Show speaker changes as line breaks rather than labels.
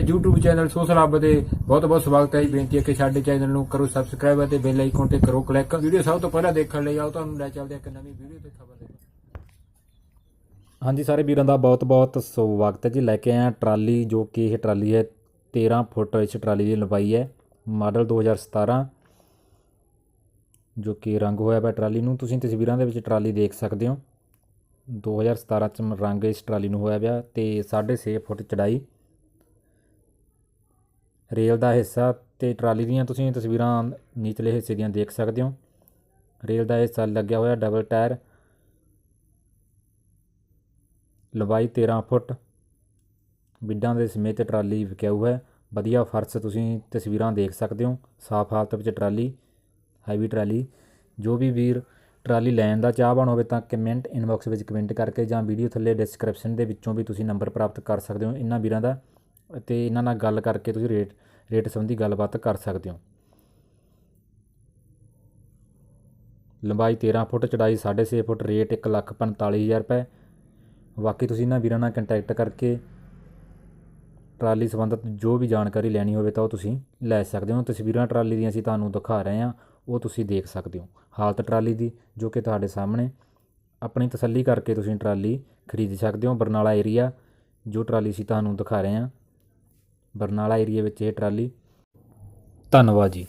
YouTube channel social ਹੱਬ ਦੇ ਬਹੁਤ ਬਹੁਤ ਸਵਾਗਤ ਹੈ ਜੀ। ਬੇਨਤੀ ਹੈ ਕਿ ਸਾਡੇ ਚੈਨਲ ਨੂੰ ਕਰੋ ਸਬਸਕ੍ਰਾਈਬ ਅਤੇ ਬੈਲ ਆਈਕਨ ਤੇ ਕਰੋ ਕਲਿੱਕ ਵੀਡੀਓ ਸਭ ਤੋਂ ਪਹਿਲਾਂ ਦੇਖਣ ਲਈ ਆਓ, ਤੁਹਾਨੂੰ ਲੈ ਚੱਲਦੇ ਹਾਂ ਇੱਕ ਨਵੀਂ ਵੀਡੀਓ ਤੇ ਖਬਰ ਦੇ
ਹਾਂਜੀ ਸਾਰੇ ਵੀਰਾਂ ਦਾ ਬਹੁਤ-ਬਹੁਤ ਸਵਾਗਤ ਹੈ ਜੀ। ਲੈ ਕੇ ਆਇਆ ਟਰਾਲੀ, ਜੋ ਕਿ ਇਹ ਟਰਾਲੀ ਹੈ 13 ਫੁੱਟ ਇਸ ਟਰਾਲੀ ਦੀ ਲੰਬਾਈ ਹੈ। ਮਾਡਲ 2017 ਜੋ ਕਿ ਰੰਗ ਹੋਇਆ ਪਿਆ ਟਰਾਲੀ ਨੂੰ। ਤੁਸੀਂ ਤਸਵੀਰਾਂ ਦੇ ਵਿੱਚ ਟਰਾਲੀ ਦੇਖ ਸਕਦੇ ਹੋ। 2017 ਚ ਰੰਗ ਇਸ ਟਰਾਲੀ ਨੂੰ ਹੋਇਆ ਪਿਆ ਤੇ 6.5 ਫੁੱਟ ਚੜਾਈ। ਰੇਲ ਦਾ ਹਿੱਸਾ ਤੇ ਟਰਾਲੀ ਦੀਆਂ ਤੁਸੀਂ ਤਸਵੀਰਾਂ ਨੀਚਲੇ ਹਿੱਸੇ ਦੀਆਂ ਦੇਖ ਸਕਦੇ ਹੋ। ਰੇਲ ਦਾ ਹਿੱਸਾ ਲੱਗਿਆ ਹੋਇਆ ਡਬਲ ਟਾਇਰ ਲੰਬਾਈ 13 ਫੁੱਟ। ਬਿੱਡਾਂ ਦੇ ਸਮੇਤ ਟਰਾਲੀ ਵਿਕਿਆਊ ਹੈ ਵਧੀਆ ਫਰਸ਼ ਤੁਸੀਂ ਤਸਵੀਰਾਂ ਦੇਖ ਸਕਦੇ ਹੋ। ਸਾਫ਼ ਹਾਲਤ ਵਿੱਚ ਟਰਾਲੀ ਹੈਵੀ ਟਰਾਲੀ। ਜੋ ਵੀ ਵੀਰ ਟਰਾਲੀ ਲੈਣ ਦਾ ਚਾਹਵਾਨ ਹੋਵੇ ਤਾਂ ਕਮੈਂਟ ਇਨਬਾਕਸ ਵਿੱਚ ਕਮੈਂਟ ਕਰਕੇ ਜਾਂ ਵੀਡੀਓ ਥੱਲੇ ਡਿਸਕ੍ਰਿਪਸ਼ਨ ਦੇ ਵਿੱਚੋਂ ਵੀ ਤੁਸੀਂ ਨੰਬਰ ਪ੍ਰਾਪਤ ਕਰ ਸਕਦੇ ਹੋ। ਇਹਨਾਂ ਵੀਰਾਂ ਦਾ ਅਤੇ ਇਹਨਾਂ ਨਾਲ ਗੱਲ ਕਰਕੇ ਤੁਸੀਂ ਰੇਟ ਰੇਟ ਸੰਬੰਧੀ ਗੱਲਬਾਤ ਕਰ ਸਕਦੇ ਹੋ। ਲੰਬਾਈ 13 ਫੁੱਟ, ਚੜਾਈ 6.5 ਫੁੱਟ, ਰੇਟ 145000 ਰੁਪਏ। ਬਾਕੀ ਤੁਸੀਂ ਇਹਨਾਂ ਵੀਰਾਂ ਨਾਲ ਕੰਟੈਕਟ ਕਰਕੇ ਟਰਾਲੀ ਸੰਬੰਧਿਤ ਜੋ ਵੀ ਜਾਣਕਾਰੀ ਲੈਣੀ ਹੋਵੇ ਤਾਂ ਉਹ ਤੁਸੀਂ ਲੈ ਸਕਦੇ ਹੋ। ਤਸਵੀਰਾਂ ਟਰਾਲੀ ਦੀਆਂ ਅਸੀਂ ਤੁਹਾਨੂੰ ਦਿਖਾ ਰਹੇ ਹਾਂ, ਉਹ ਤੁਸੀਂ ਦੇਖ ਸਕਦੇ ਹੋ। ਹਾਲਤ ਟਰਾਲੀ ਦੀ ਜੋ ਕਿ ਤੁਹਾਡੇ ਸਾਹਮਣੇ, ਆਪਣੀ ਤਸੱਲੀ ਕਰਕੇ ਤੁਸੀਂ ਟਰਾਲੀ ਖਰੀਦ ਸਕਦੇ ਹੋ। ਬਰਨਾਲਾ ਏਰੀਆ ਜੋ ਟਰਾਲੀ ਅਸੀਂ ਤੁਹਾਨੂੰ ਦਿਖਾ ਰਹੇ ਹਾਂ ਬਰਨਾਲਾ ਏਰੀਆ ਵਿੱਚ ਇਹ ਟਰਾਲੀ। ਧੰਨਵਾਦ ਜੀ।